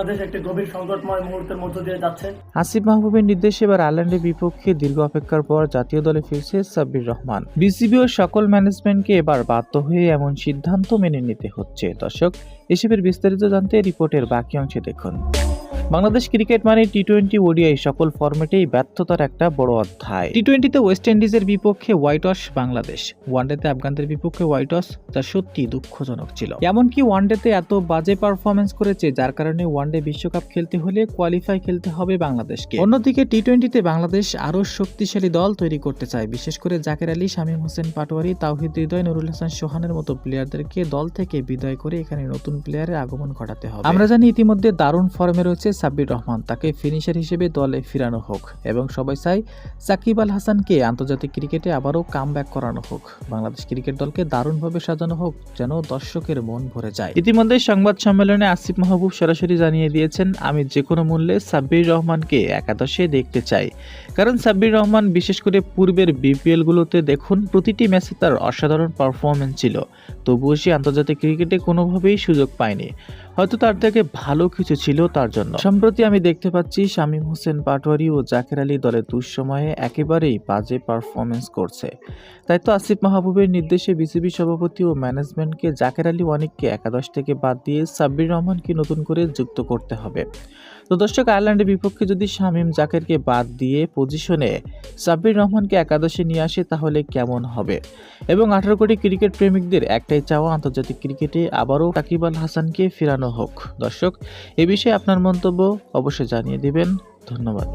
বাংলাদেশ একটি গভীর সংকটময় মুহূর্তের মধ্য দিয়ে যাচ্ছে। আসিফ মাহবুবের নির্দেশে এবার আয়ারল্যান্ডের বিপক্ষে দীর্ঘ অপেক্ষার পর জাতীয় দলে ফিরছে সাব্বির রহমান। বিসিবি ও সকল ম্যানেজমেন্টকে এবার বাধ্য হয়ে এমন সিদ্ধান্ত মেনে নিতে হচ্ছে। দর্শক, এসবের বিস্তারিত জানতে রিপোর্টের বাকি অংশে দেখুন। বাংলাদেশ ক্রিকেট মানে টি টোয়েন্টি ওডিআই সকল ফরম্যাটেই ব্যর্থতার একটা বড় অধ্যায়। টি টোয়েন্টিতে ওয়েস্ট ইন্ডিজের বিপক্ষে হোয়াইট ওয়াশ বাংলাদেশ। ওয়ানডেতে আফগানদের বিপক্ষে হোয়াইট ওয়াশ যা সত্যি দুঃখজনক ছিল। এমনকি ওয়ানডেতে এত বাজে পারফরমেন্স করেছে, যার কারণে ওয়ানডে বিশ্বকাপ খেলতে হলে কোয়ালিফাই খেলতে হবে বাংলাদেশকে। অন্যদিকে টি টোয়েন্টিতে বাংলাদেশ আরও শক্তিশালী দল তৈরি করতে চায়, বিশেষ করে জাকের আলী, শামীম হোসেন পাটোয়ারি, তাওহিদ হৃদয়, নুরুল হাসান সোহানের মতো প্লেয়ারদেরকে দল থেকে বিদায় করে এখানে নতুন প্লেয়ারের আগমন ঘটাতে হবে। আমরা জানি ইতিমধ্যে দারুণ ফর্মে রয়েছে সাব্বির রহমান। তাকে ফিনিশার হিসেবে দলে ফিরানো হোক এবং সবাই চাই সাকিব আল হাসানকে আন্তর্জাতিক ক্রিকেটে আবারও কাম করানো হোক। বাংলাদেশ ক্রিকেট দলকে দারুণভাবে সাজানো হোক যেন দর্শকের মন ভরে যায়। ইতিমধ্যে সংবাদ সম্মেলনে আসিফ মাহবুব সরাসরি জানিয়ে দিয়েছেন, আমি যে কোনো মূল্যে সাব্বির রহমানকে একাদশে দেখতে চাই। কারণ সাব্বির রহমান বিশেষ করে পূর্বের বিপিএল গুলোতে দেখুন, প্রতিটি ম্যাচে তার অসাধারণ পারফরমেন্স ছিল। তবুও সে আন্তর্জাতিক ক্রিকেটে কোনোভাবেই সুযোগ পায়নি। হয়তো তার থেকে ভালো কিছু ছিল তার জন্য। সম্প্রতি আমি দেখতে পাচ্ছি শামীম হোসেন পাটোয়ারি ও জাকের আলী দলের দুঃসময়ে একেবারেই বাজে পারফরমেন্স করছে। তাই তো আসিফ মাহবুবের নির্দেশে বিসিবি সভাপতি ও ম্যানেজমেন্টকে জাকের আলী ওয়ানিককে একাদশ থেকে বাদ দিয়ে সাব্বির রহমানকে নতুন করে যুক্ত করতে হবে। তো দর্শক, আয়ারল্যান্ডের বিপক্ষে যদি শামীম জাকেরকে বাদ দিয়ে পজিশনে সাব্বির রহমানকে একাদশে নিয়ে আসে, তাহলে কেমন হবে? এবং আঠারো কোটি ক্রিকেট প্রেমিকদের একটাই চাওয়া আন্তর্জাতিক ক্রিকেটে আবারও সাকিব আল হাসানকে ফেরানো হোক। দর্শক, এ বিষয়ে আপনার মন্তব্য অবশ্যই জানিয়ে দিবেন। ধন্যবাদ।